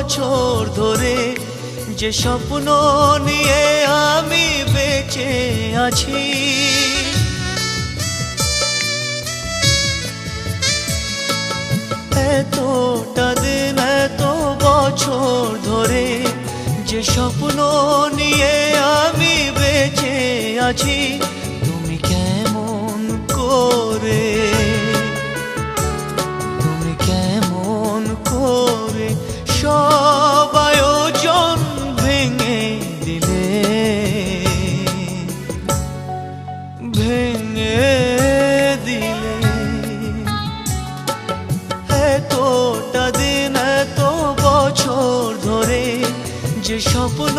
বছর ধরে যে স্বপ্ন নিয়ে আমি বেঁচে আছি। এতটা দিন, এত বছর ধরে যে স্বপ্ন নিয়ে আমি বেঁচে আছি। এতটা দিন এত বছর ধরে যে স্বপ্ন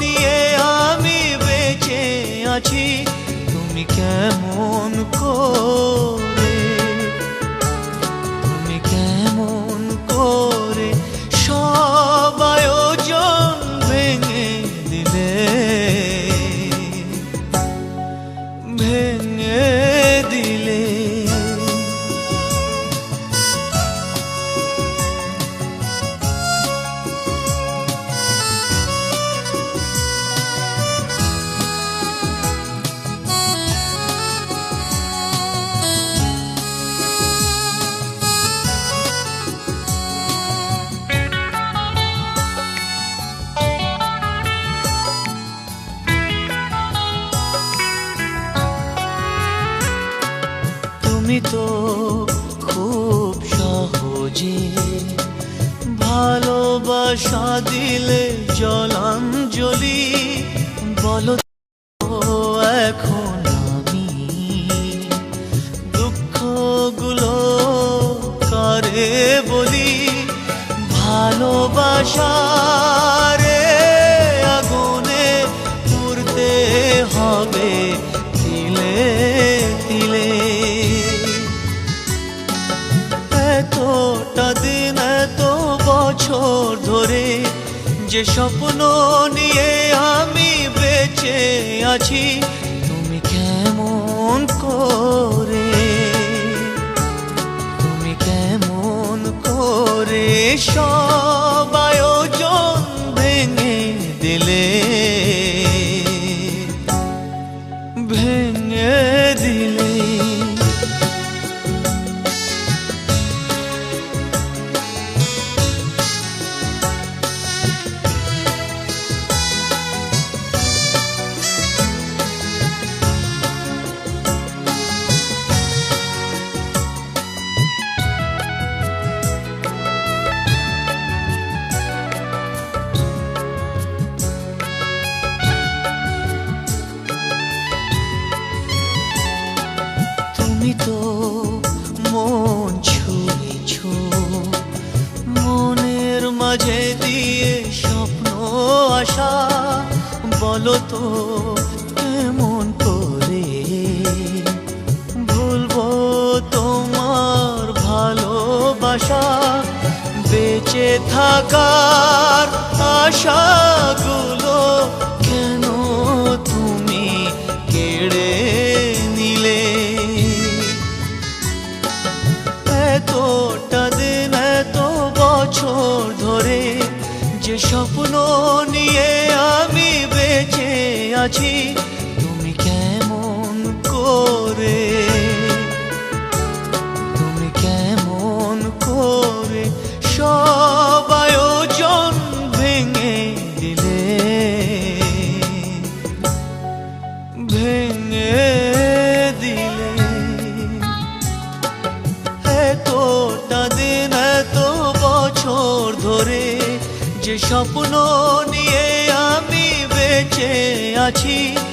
নিয়ে আমি বেঁচে আছি তুমি কেমন করে তো খুব সহজে। ভালোবাসা দিলে জলাঞ্জলি। বলো এখন আমি দুঃখগুলো কারে বলি? ভালোবাসারে আগুনে পুরতে হবে ধরে যে স্বপ্ন নিয়ে আমি বেঁচে আছি, তুমি কেমন করে? তুমি কেমন করে সব আয়োজন ভেঙে দিলে? ভেঙে তো মন ছুঁয়েছ। মনের মাঝে দিয়ে স্বপ্ন আশা, বলো তো কেমন করে? ভুলবো তোমার ভালোবাসা, বেঁচে থাকার আশাগুলো আছি, তুমি কেমন করে? তুমি কেমন করে সব আয়োজন ভেঙে দিলে? ভেঙে দিলে। এতটা দিন, এত বছর ধরে যে স্বপ্ন নিয়ে আমি বেঁচে আছি।